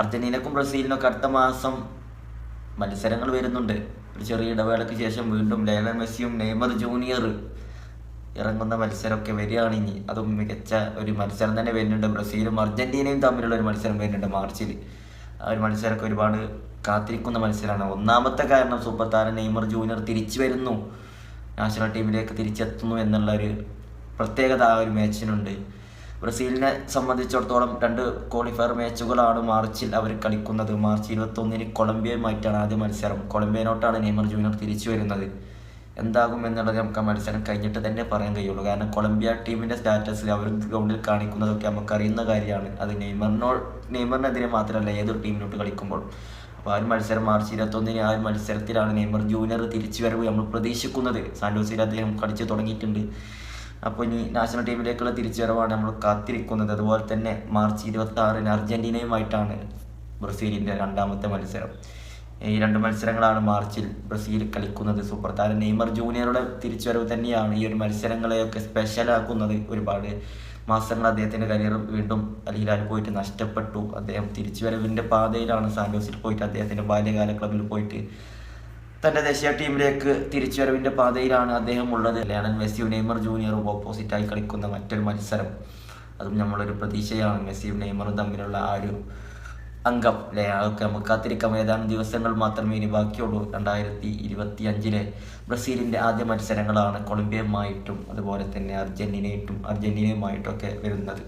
അർജന്റീനക്കും ബ്രസീലിനൊക്കെ അടുത്ത മാസം മത്സരങ്ങൾ വരുന്നുണ്ട്. ഒരു ചെറിയ ഇടവേളയ്ക്ക് ശേഷം വീണ്ടും ലയണൽ മെസ്സിയും നെയ്മർ ജൂനിയർ ഇറങ്ങുന്ന മത്സരമൊക്കെ വരികയാണ് ഇനി. അതും മികച്ച ഒരു മത്സരം തന്നെ വരുന്നുണ്ട്. ബ്രസീലും അർജന്റീനയും തമ്മിലുള്ള ഒരു മത്സരം വരുന്നുണ്ട് മാർച്ചിൽ. ആ ഒരു മത്സരമൊക്കെ ഒരുപാട് കാത്തിരിക്കുന്ന മത്സരമാണ്. ഒന്നാമത്തെ കാരണം സൂപ്പർ താരം നെയ്മർ ജൂനിയർ തിരിച്ചു വരുന്നു. നാഷണൽ ടീമിലേക്ക് തിരിച്ചെത്തുന്നു എന്നുള്ള ഒരു പ്രത്യേകത ആ ഒരു മാച്ചിനുണ്ട്. ബ്രസീലിനെ സംബന്ധിച്ചിടത്തോളം രണ്ട് ക്വാളിഫയർ മാച്ചുകളാണ് മാർച്ചിൽ അവർ കളിക്കുന്നത്. മാർച്ച് ഇരുപത്തൊന്നിന് കൊളംബിയയുമായിട്ടാണ് ആദ്യ മത്സരം. കൊളംബിയനോട്ടാണ് നെയ്മർ ജൂനിയർ തിരിച്ചു വരുന്നത്. എന്താകും എന്നുള്ളത് നമുക്ക് ആ മത്സരം കഴിഞ്ഞിട്ട് തന്നെ പറയാൻ കഴിയുള്ളൂ. കാരണം കൊളംബിയ ടീമിന്റെ സ്റ്റാറ്റസ് അവർ ഗ്രൗണ്ടിൽ കാണിക്കുന്നതൊക്കെ നമുക്കറിയുന്ന കാര്യമാണ്. അത് നെയ്മറിനോ നെയ്മറിനെതിരെ മാത്രമല്ല ഏതൊരു ടീമിനോട്ട് കളിക്കുമ്പോൾ. അപ്പോൾ ആ ഒരു മത്സരം മാർച്ച് ഇരുപത്തൊന്നിന് ആ ഒരു മത്സരത്തിലാണ് നെയ്മർ ജൂനിയർ തിരിച്ചു വരവ് നമ്മൾ പ്രതീക്ഷിക്കുന്നത്. സാന്റോസിൽ അദ്ദേഹം കളിച്ചു തുടങ്ങിയിട്ടുണ്ട്. അപ്പോൾ ഇനി നാഷണൽ ടീമിലേക്കുള്ള തിരിച്ചുവരവാണ് നമ്മൾ കാത്തിരിക്കുന്നത്. അതുപോലെ തന്നെ മാർച്ച് ഇരുപത്തി ആറിന് അർജന്റീനയുമായിട്ടാണ് ബ്രസീലിന്റെ രണ്ടാമത്തെ മത്സരം. ഈ രണ്ട് മത്സരങ്ങളാണ് മാർച്ചിൽ ബ്രസീൽ കളിക്കുന്നത്. സൂപ്പർ താരം നെയ്മർ ജൂനിയറുടെ തിരിച്ചുവരവ് തന്നെയാണ് ഈ ഒരു മത്സരങ്ങളെയൊക്കെ സ്പെഷ്യലാക്കുന്നത് ഒരുപാട് മാസങ്ങൾ അദ്ദേഹത്തിന്റെ കരിയർ വീണ്ടും അലിഹിലാൽ പോയിട്ട് നഷ്ടപ്പെട്ടു. അദ്ദേഹം തിരിച്ചുവരവിന്റെ പാതയിലാണ് സാന്റോസിൽ പോയിട്ട് അദ്ദേഹത്തിന്റെ ബാല്യകാല ക്ലബിൽ പോയിട്ട് തന്റെ ദേശീയ ടീമിലേക്ക് തിരിച്ചുവരവിന്റെ പാതയിലാണ് അദ്ദേഹം ഉള്ളത്. ലയണൽ മെസ്സിയും നെയ്മർ ജൂനിയറും ഓപ്പോസിറ്റായി കളിക്കുന്ന മറ്റൊരു മത്സരം. അതും നമ്മളൊരു പ്രതീക്ഷയാണ്. മെസ്സിയും നെയ്മറും തമ്മിലുള്ള ആ ഒരു അംഗം. അല്ലേ അതൊക്കെ നമുക്ക് കാത്തിരിക്കാം. ഏതാനും ദിവസങ്ങൾ മാത്രമേ ഇനി ബാക്കിയുള്ളൂ. രണ്ടായിരത്തി ഇരുപത്തി അഞ്ചിലെ ബ്രസീലിന്റെ ആദ്യ മത്സരങ്ങളാണ് കൊളംബിയയുമായിട്ടും അതുപോലെ തന്നെ അർജന്റീനയായിട്ടും അർജന്റീനയുമായിട്ടും ഒക്കെ വരുന്നത്.